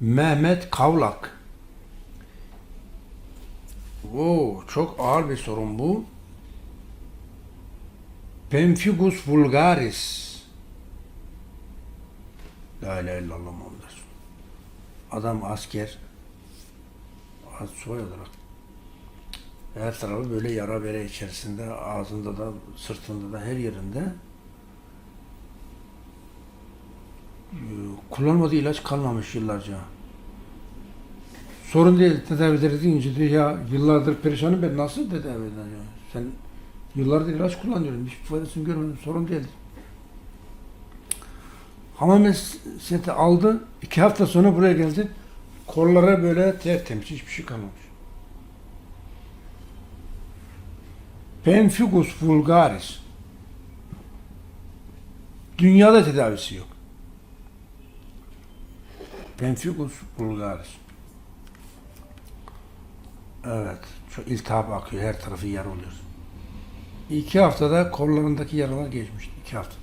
Mehmet Kavlak. Oo, çok ağır bir sorun bu. Pemphigus vulgaris. La ilahe illallah Muhammed. Adam asker, subay olarak her tarafı böyle yara bere içerisinde, ağzında da, sırtında da, her yerinde kullanmadığı ilaç kalmamış yıllarca. Sorun değil tedavi ederiz deyince diyor ya yıllardır perişanım ben nasıl tedavi edeceğim? Sen yıllardır ilaç kullanıyorum hiçbir faydasını görmedim sorun değil. Hamam seti aldı iki hafta sonra buraya geldi kollara böyle tertemiz hiçbir şey kalmamış. Pemphigus vulgaris. Dünyada tedavisi yok. Pemphigus vulgaris. Evet. Çok iltihap akıyor. Her tarafı yara oluyor. İki haftada kollarındaki yaralar geçmişti. İki hafta.